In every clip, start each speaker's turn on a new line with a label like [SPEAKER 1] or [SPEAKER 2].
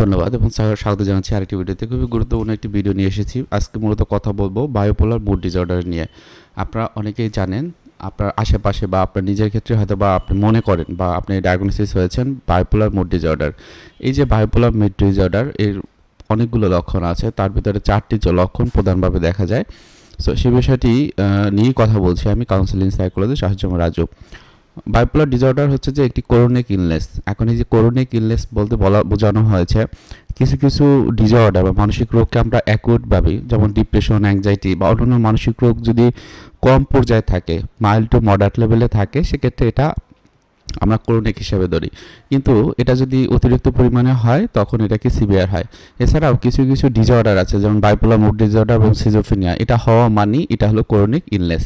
[SPEAKER 1] ধন্যবাদ এবং স্বাগত জানাচ্ছি আরেকটি ভিডিওতে। খুবই গুরুত্বপূর্ণ একটি ভিডিও নিয়ে এসেছি। আজকে মূলত কথা বলব বায়োপোলার মুড ডিসঅর্ডার নিয়ে। আপনারা অনেকেই জানেন, আপনার আশেপাশে বা আপনার নিজের ক্ষেত্রে হয়তো বা আপনি মনে করেন বা আপনি ডায়াগনোসিস হয়েছেন বায়োপোলার মুড ডিসঅর্ডার এই যে বায়োপোলার মুড ডিসঅর্ডার এর অনেকগুলো লক্ষণ আছে, তার ভিতরে চারটি লক্ষণ প্রধানভাবে দেখা যায়। সো সেই বিষয়টি নিয়েই কথা বলছি আমি কাউন্সিলিং সাইকোলজিস্ট আহজম রাজু। বাইপোলার ডিসঅর্ডার হচ্ছে যে একটি করোনিক ইলনেস এখন এই যে করোনিক ইলনেস বলতে বলা বোঝানো হয়েছে, কিছু কিছু ডিসঅর্ডার বা মানসিক রোগকে আমরা অ্যাকুট ভাবি, যেমন ডিপ্রেশন অ্যাংজাইটি বা অন্যান্য মানসিক রোগ যদি কম পর্যায়ে থাকে মাইল্ড টু মডারেট লেভেলে থাকে, সেক্ষেত্রে এটা আমরা ক্রনিক হিসাবে ধরি। কিন্তু এটা যদি অতিরিক্ত পরিমাণে হয়, তখন এটা কি সিভিয়ার হয়? এছাড়াও কিছু কিছু ডিসঅর্ডার আছে, যেমন বাইপোলার মুড ডিসঅর্ডার এবং সিজোফিনিয়া এটা হওয়া মানি এটা হলো ক্রনিক ইলনেস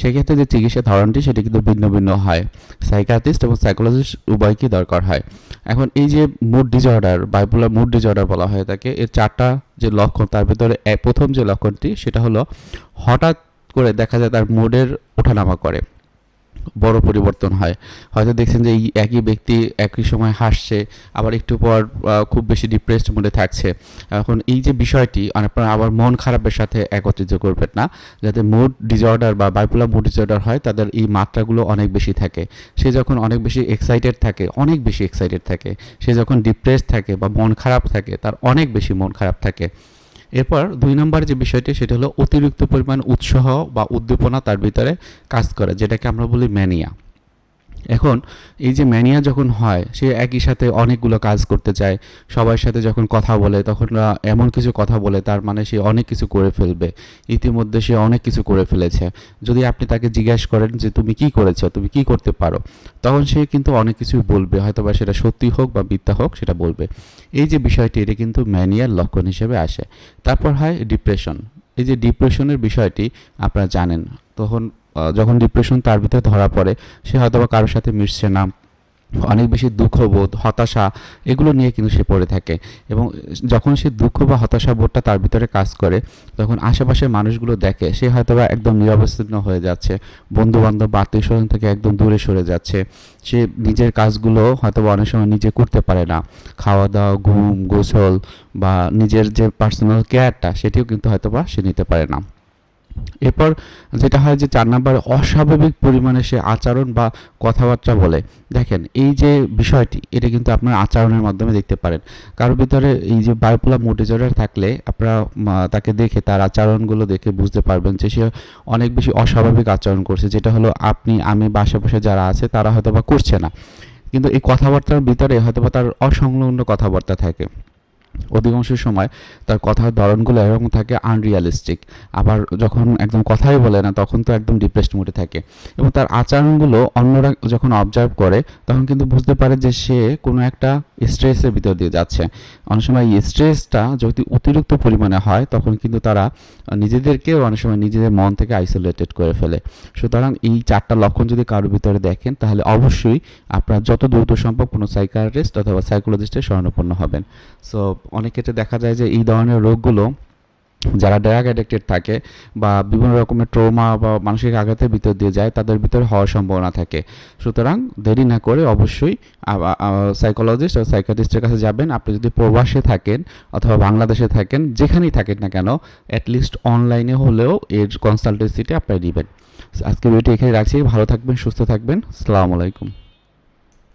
[SPEAKER 1] সেক্ষেত্রে যে চিকিৎসা ধরনটি, সেটি কিন্তু ভিন্ন ভিন্ন হয়। সাইকাটিস্ট এবং সাইকোলজিস্ট উভয়কেই দরকার হয়? এখন এই যে mood disorder bipolar mood disorder বলা হয় তাকে এর চারটা যে লক্ষণ, তার ভিতরে প্রথম যে লক্ষণটি, সেটা হলো হঠাৎ করে দেখা যায় তার মুডের ওঠানামা করে। বড় পরিবর্তন হয়। হয়তো দেখছেন যে এই একই ব্যক্তি একই সময় হাসছে, আবার একটু পর খুব বেশি ডিপ্রেসড মুডে থাকছে। এখন এই যে বিষয়টি আপনার আবার মন খারাপের সাথে একত্রিত করবেন না। যাতে মুড ডিসঅর্ডার বা বাইপোলার মুড ডিসঅর্ডার হয়, তাদের এই মাত্রাগুলো অনেক বেশি থাকে। সে যখন অনেক বেশি এক্সাইটেড থাকে, অনেক বেশি এক্সাইটেড থাকে, সে যখন ডিপ্রেস থাকে বা মন খারাপ থাকে, তার অনেক বেশি মন খারাপ থাকে। এরপর দুই নম্বর যে বিষয়টি, সেটা হলো অতিরিক্ত পরিমাণ উৎসাহ বা উদ্দীপনা তার ভিতরে কাজ করে, যেটাকে আমরা বলি ম্যানিয়া এখন এই যে ম্যানিয়া যখন হয়, সে একই সাথে অনেকগুলো কাজ করতে চায়। সবার সাথে যখন কথা বলে, তখন এমন কিছু কথা বলে, তার মানে সে অনেক কিছু করে ফেলবে। ইতিমধ্যে সে অনেক কিছু করে ফেলেছে। যদি আপনি তাকে জিজ্ঞাসা করেন যে, তুমি কি করেছ? তুমি কি করতে পারো? তখন সে কিন্তু অনেক কিছু বলবে। হয়তো বা সেটা সত্যি হোক বা মিথ্যা হোক, সেটা বলবে। এই যে বিষয়টি, এটা কিন্তু ম্যানিয়ার লক্ষণ হিসেবে আসে। তারপর হয় ডিপ্রেশন এই যে ডিপ্রেশনের বিষয়টি আপনারা জানেন। তখন যখন ডিপ্রেশন তার ভিতরে ধরা পড়ে, সে হয়তো বা কারোর সাথে মিশছে না, অনেক বেশি দুঃখবোধ, হতাশা, এগুলো নিয়ে কিন্তু সে পড়ে থাকে। এবং যখন সে দুঃখ বা হতাশা বোধটা তার ভিতরে কাজ করে, তখন আশেপাশের মানুষগুলো দেখে, সে হয়তো বা একদম নিরবচ্ছিন্ন হয়ে যাচ্ছে বন্ধু বান্ধব বা আত্মীয় স্বজন থেকে একদম দূরে সরে যাচ্ছে। সে নিজের কাজগুলো হয়তো বা অনেক সময় নিজে করতে পারে না। খাওয়া দাওয়া ঘুম, গোসল বা নিজের যে পার্সোনাল কেয়ারটা সেটিও কিন্তু হয়তো বা সে নিতে পারে না। এরপর যেটা হয় যে চার নাম্বার, অস্বাভাবিক পরিমাণে সে আচরণ বা কথাবার্তা বলে। দেখেন, এই যে বিষয়টি, এটা কিন্তু আপনার আচরণের মাধ্যমে দেখতে পারেন। কারোর ভিতরে এই যে বায়োপোলার মুড থাকলে আপনারা তাকে দেখে, তার আচরণগুলো দেখে বুঝতে পারবেন যে সে অনেক বেশি অস্বাভাবিক আচরণ করছে। যেটা হলো, আপনি, আমি আশেপাশে যারা আছে, তারা হয়তো বা করছে না। কিন্তু এই কথাবার্তার ভিতরে হয়তো বা তার অসংলগ্ন কথাবার্তা থাকে। অধিকাংশ সময় তার কথার ধরনগুলো এরকম থাকে আনরিয়ালিস্টিক আবার যখন একদম কথাই বলে না, তখন তো একদম ডিপ্রেসড মুডে থাকে। এবং তার আচরণগুলো অন্যরা যখন অবজার্ভ করে, তখন কিন্তু বুঝতে পারে যে সে কোনো একটা স্ট্রেসের ভিতর দিয়ে যাচ্ছে। অনেক সময় এই স্ট্রেসটা যদি অতিরিক্ত পরিমাণে হয়, তখন কিন্তু তারা নিজেদেরকেও অনেক সময় নিজেদের মন থেকে আইসোলেটেড করে ফেলে। সুতরাং এই চারটা লক্ষণ যদি কারোর ভিতরে দেখেন, তাহলে অবশ্যই আপনার যত দ্রুত সম্ভব কোনো সাইকারিস্ট অথবা সাইকোলজিস্টের শরণাপন্ন হবেন। সো অনেক ক্ষেত্রে দেখা যায় যে এই ধরনের রোগগুলো যারা ড্রাগ অ্যাডিক্টেড থাকে বা বিভিন্ন রকমের ট্রমা বা মানসিক আঘাতের ভিতর দিয়ে যায়, তাদের ভিতরে হওয়ার সম্ভাবনা থাকে। সুতরাং দেরি না করে অবশ্যই সাইকোলজিস্ট ও সাইকাটিস্টের কাছে যাবেন। আপনি যদি প্রবাসে থাকেন অথবা বাংলাদেশে থাকেন, যেখানেই থাকেন না কেন অ্যাটলিস্ট অনলাইনে হলেও এর কনসালটেন্সিটা আপনি নেবেন আজকে ভিডিওটি এখানে রাখছি। ভালো থাকবেন, সুস্থ থাকবেন। আসসালামু আলাইকুম।